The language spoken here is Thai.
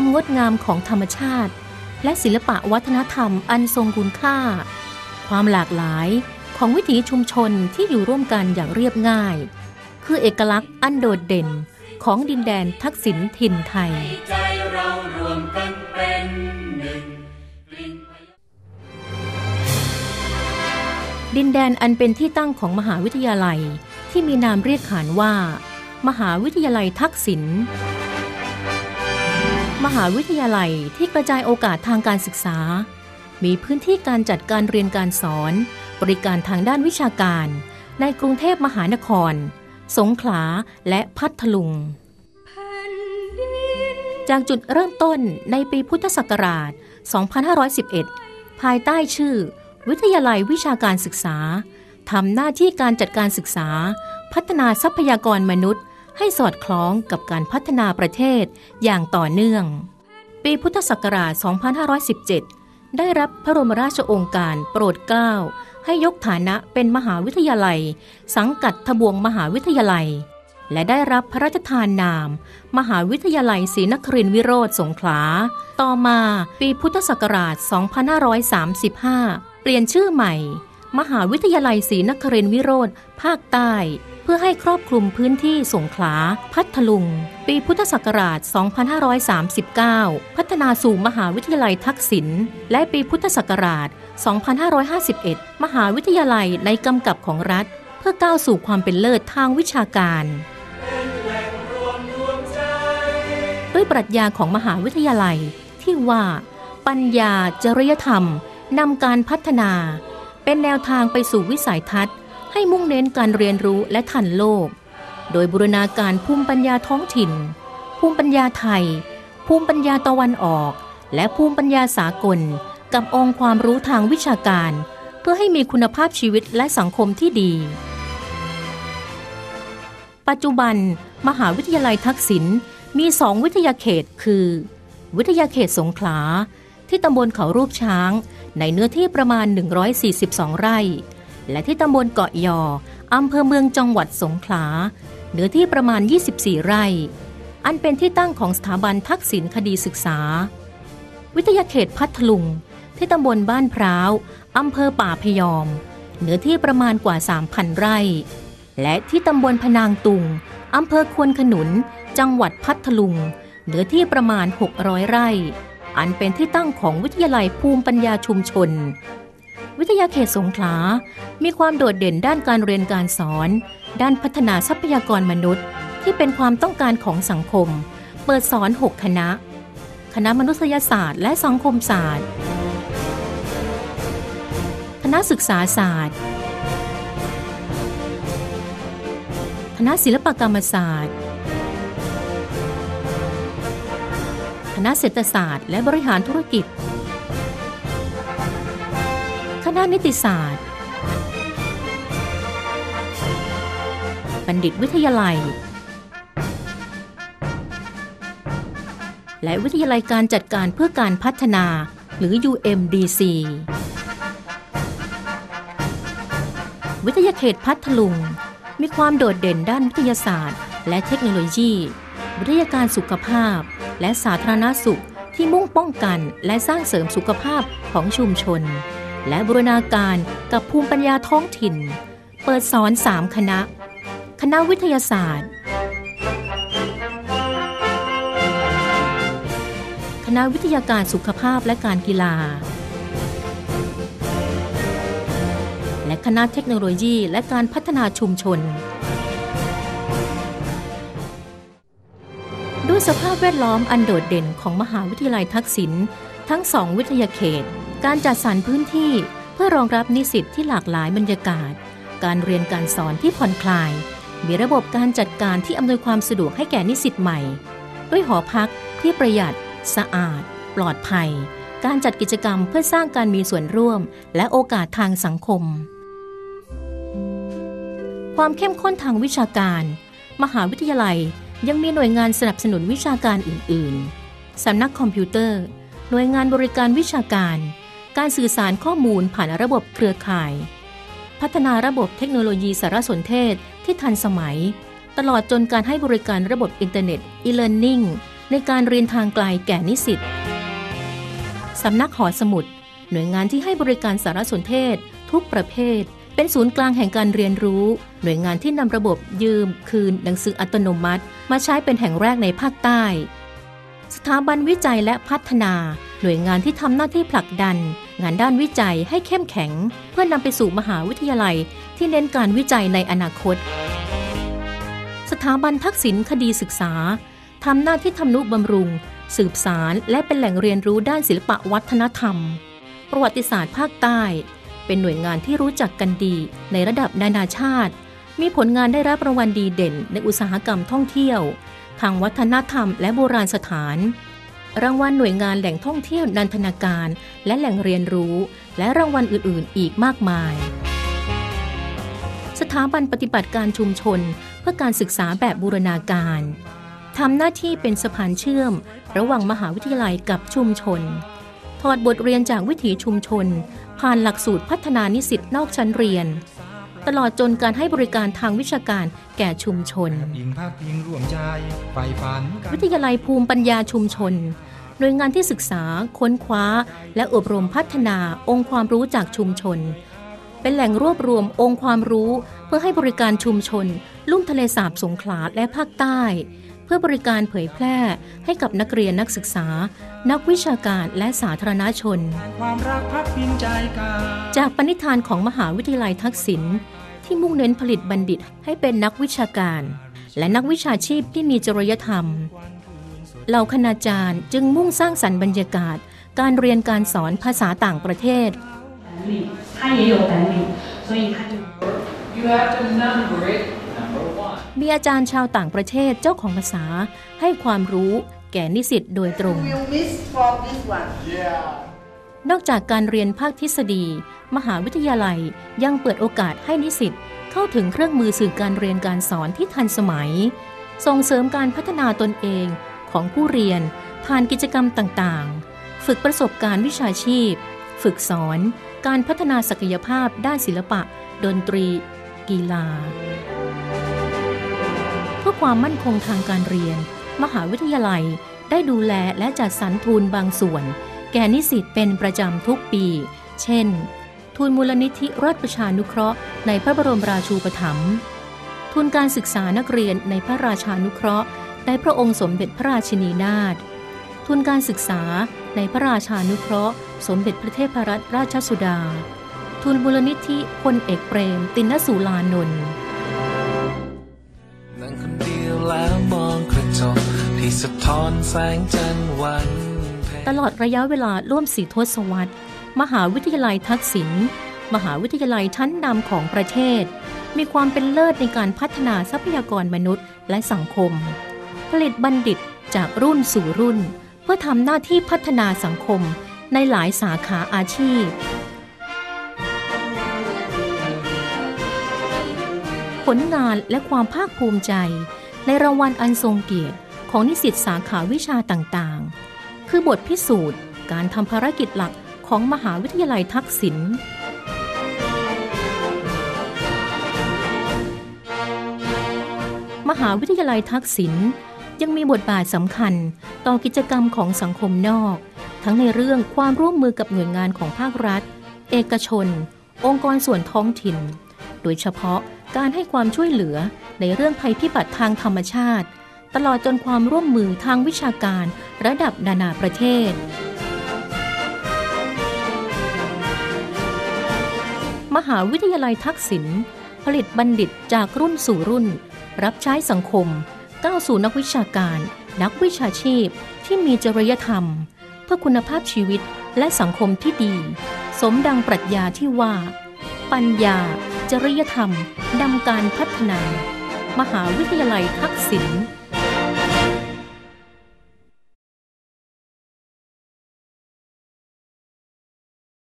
ความงดงามของธรรมชาติ และศิลปะวัฒนธรรมอันทรงคุณค่า ความหลากหลายของวิถีชุมชนที่อยู่ร่วมกันอย่างเรียบง่าย คือเอกลักษณ์อันโดดเด่นของดินแดนทักษิณถิ่นไทย ดินแดนอันเป็นที่ตั้งของมหาวิทยาลัยที่มีนามเรียกขานว่า มหาวิทยาลัยทักษิณ มหาวิทยาลัยที่กระจายโอกาสทางการศึกษา มีพื้นที่การจัดการเรียนการสอน บริการทางด้านวิชาการ ในกรุงเทพมหานคร สงขลา และพัทลุง จากจุดเริ่มต้นในปีพุทธศักราช 2511 ภายใต้ชื่อ วิทยาลัยวิชาการศึกษาทำหน้าที่การจัดการศึกษา พัฒนาทรัพยากรมนุษย์ ให้สอดคล้องกับการพัฒนาประเทศอย่างต่อเนื่อง ปีพุทธศักราช 2517 ได้รับพระบรมราชโองการโปรดเกล้าให้ยกฐานะเป็นมหาวิทยาลัย สังกัดทบวงมหาวิทยาลัย และได้รับพระราชทานนาม มหาวิทยาลัยศรีนครินทรวิโรธสงขลา ต่อมาปีพุทธศักราช 2535 เปลี่ยนชื่อใหม่ มหาวิทยาลัยศรีนครินทรวิโรธภาคใต้ เพื่อให้ครอบคลุมพื้นที่สงขลา พัทลุง ปีพุทธศักราช 2539 พัฒนาสู่มหาวิทยาลัยทักษิณและปีพุทธศักราช 2551 มหาวิทยาลัยในกำกับของรัฐ เพื่อก้าวสู่ความเป็นเลิศทางวิชาการด้วยปรัชญาของมหาวิทยาลัยที่ว่า ปัญญาจริยธรรมนำการพัฒนา เป็นแนวทางไปสู่วิสัยทัศน์ ให้มุ่งเน้นการเรียนรู้และทันโลก โดยบูรณาการภูมิปัญญาท้องถิ่น ภูมิปัญญาไทย ภูมิปัญญาตะวันออก และภูมิปัญญาสากล กับองค์ความรู้ทางวิชาการ เพื่อให้มีคุณภาพชีวิตและสังคมที่ดี ปัจจุบัน มหาวิทยาลัยทักษิณมีสองวิทยาเขตคือ วิทยาเขตสงขลาที่ตำบลเขารูปช้าง ในเนื้อที่ประมาณ 142 ไร่ และที่ตำบลเกาะยออำเภอเมืองจังหวัดสงขลา เนื้อที่ประมาณ 24 ไร่ อันเป็นที่ตั้งของสถาบันทักษิณคดีศึกษา วิทยาเขตพัทลุง ที่ตำบลบ้านพร้าวอำเภอป่าพยอม เนื้อที่ประมาณกว่า 3,000 ไร่ และที่ตำบลพนางตุงอำเภอควนขนุน จังหวัดพัทลุง เนื้อที่ประมาณ 600 ไร่ อันเป็นที่ตั้งของวิทยาลัยภูมิปัญญาชุมชน วิทยาเขตสงขลา มีความโดดเด่นด้านการเรียนการสอน ด้านพัฒนาทรัพยากรมนุษย์ ที่เป็นความต้องการของสังคม เปิดสอน 6 คณะ คณะมนุษยศาสตร์และสังคมศาสตร์ คณะศึกษาศาสตร์ คณะศิลปกรรมศาสตร์ ณะเศรษฐศาสตร์และบริหารธุรกิจ คณะนิติศาสตร์ บัณฑิตวิทยาลัย และวิทยาลัยการจัดการเพื่อการพัฒนาหรือ UMDC วิทยาเขตพัทลุง มีความโดดเด่นด้านวิทยาศาสตร์ และเทคโนโลยี วิทยาการสุขภาพ และสาธารณสุขที่มุ่งป้องกันและสร้างเสริมสุขภาพของชุมชน และบูรณาการกับภูมิปัญญาท้องถิ่น เปิดสอน 3 คณะ คณะวิทยาศาสตร์ คณะวิทยาการสุขภาพและการกีฬา และคณะเทคโนโลยีและการพัฒนาชุมชน สภาพแวดล้อมอันโดดเด่นของมหาวิทยาลัยทักษิณทั้งสองวิทยาเขต การจัดสรรพื้นที่เพื่อรองรับนิสิตที่หลากหลายบรรยากาศ การเรียนการสอนที่ผ่อนคลาย มีระบบการจัดการที่อำนวยความสะดวกให้แก่นิสิตใหม่ ด้วยหอพักที่ประหยัด สะอาด ปลอดภัย การจัดกิจกรรมเพื่อสร้างการมีส่วนร่วม และโอกาสทางสังคม ความเข้มข้นทางวิชาการ มหาวิทยาลัย ยังมีหน่วยงานสนับสนุนวิชาการอื่น ๆ สำนักคอมพิวเตอร์ หน่วยงานบริการวิชาการ การสื่อสารข้อมูลผ่านระบบเครือข่าย พัฒนาระบบเทคโนโลยีสารสนเทศที่ทันสมัย ตลอดจนการให้บริการระบบอินเทอร์เน็ต e-learning ในการเรียนทางไกลแก่นิสิตสำนักหอสมุด หน่วยงานที่ให้บริการสารสนเทศทุกประเภท เป็นศูนย์กลางแห่งการเรียนรู้ หน่วยงานที่นำระบบยืม คืน หนังสืออัตโนมัติ มาใช้เป็นแห่งแรกในภาคใต้ สถาบันวิจัยและพัฒนา หน่วยงานที่ทำหน้าที่ผลักดัน งานด้านวิจัยให้เข้มแข็ง เพื่อนำไปสู่มหาวิทยาลัย ที่เน้นการวิจัยในอนาคต สถาบันทักษิณคดีศึกษาทำหน้าที่ทำนุบำรุง สืบสารและเป็นแหล่งเรียนรู้ด้านศิลปะวัฒนธรรม ประวัติศาสตร์ภาคใต้ เป็นหน่วยงานที่รู้จักกันดี ในระดับนานาชาติ มีผลงานได้รับรางวัลดีเด่นในอุตสาหกรรมท่องเที่ยว ทางวัฒนธรรมและโบราณสถาน รางวัลหน่วยงานแหล่งท่องเที่ยวนันทนาการ และแหล่งเรียนรู้ และรางวัลอื่น ๆ อีกมากมาย สถาบันปฏิบัติการชุมชน เพื่อการศึกษาแบบบูรณาการทำหน้าที่เป็นสะพานเชื่อม ระหว่างมหาวิทยาลัยกับชุมชน ถอดบทเรียนจากวิถีชุมชน ผ่านหลักสูตรพัฒนานิสิตนอกชั้นเรียน ตลอดจนการให้บริการทางวิชาการแก่ชุมชน วิทยาลัยภูมิปัญญาชุมชนหน่วยงานที่ศึกษา ค้นคว้า และอบรมพัฒนาองค์ความรู้จากชุมชน เป็นแหล่งรวบรวมองค์ความรู้ เพื่อให้บริการชุมชน ลุ่มทะเลสาบสงขลาและภาคใต้ พื่อบริการเผยแพร่ให้กับนักเรียนนักศึกษา นักวิชาการและสาธารณชน จากปณิธานของมหาวิทยาลัยทักษิณที่มุ่งเน้นผลิตบัณฑิตให้เป็นนักวิชาการ และนักวิชาชีพที่มีจริยธรรม เหล่าคณาจารย์จึงมุ่งสร้างสรรค์บรรยากาศ การเรียนการสอนภาษาต่างประเทศ他也有本领所以他就 You have to number it มีอาจารย์ชาวต่างประเทศเจ้าของภาษาให้ความรู้แก่นิสิตโดยตรง นอกจากการเรียนภาคทฤษฎี มหาวิทยาลัยยังเปิดโอกาสให้นิสิตเข้าถึงเครื่องมือสื่อการเรียนการสอนที่ทันสมัย ส่งเสริมการพัฒนาตนเองของผู้เรียนผ่านกิจกรรมต่างๆ ฝึกประสบการณ์วิชาชีพ ฝึกสอน การพัฒนาศักยภาพด้านศิลปะ ดนตรี กีฬาเพื่อ ความมั่นคงทางการเรียน มหาวิทยาลัยได้ดูแลและจัดสรรทุนบางส่วน แก่นิสิตเป็นประจำทุกปี เช่น ทุนมูลนิธิรัฐประชานุเคราะห์ ในพระบรมราชูปถัมภ์ทุนการศึกษานักเรียนในพระราชานุเคราะห์ในพระองค์สมเด็จพระราชินีนาถทุนการศึกษาในพระราชานุเคราะห์ สมเด็จพระเทพรัตนราชสุดา ทุนมูลนิธิพลเอกเปรม ตินสุลานนท์ สะท้อนแสงจันทร์วัน ตลอดระยะเวลาร่วมสี่ทศวรรษ มหาวิทยาลัยทักษิณมหาวิทยาลัยชั้นนำของประเทศ มีความเป็นเลิศในการพัฒนาทรัพยากรมนุษย์และสังคม ผลิตบัณฑิตจากรุ่นสู่รุ่น เพื่อทำหน้าที่พัฒนาสังคมในหลายสาขาอาชีพ ผลงานและความภาคภูมิใจ ในรางวัลอันทรงเกียรติ ของนิสิตสาขาวิชาต่างๆ คือบทพิสูจน์ การทำภารกิจหลักของมหาวิทยาลัยทักษิณมหาวิทยาลัยทักษิณยังมีบทบาทสำคัญต่อกิจกรรมของสังคมนอก ทั้งในเรื่องความร่วมมือกับหน่วยงานของภาครัฐ เอกชน องค์กรส่วนท้องถิ่น โดยเฉพาะการให้ความช่วยเหลือในเรื่องภัยพิบัติทางธรรมชาติ ตลอดจนความร่วมมือทางวิชาการระดับนานาประเทศ มหาวิทยาลัยทักษิณผลิตบัณฑิตจากรุ่นสู่รุ่น รับใช้สังคม ก้าวสู่นักวิชาการ นักวิชาชีพที่มีจริยธรรม เพื่อคุณภาพชีวิตและสังคมที่ดี สมดังปรัชญาที่ว่า ปัญญา จริยธรรมนำการพัฒนา มหาวิทยาลัยทักษิณ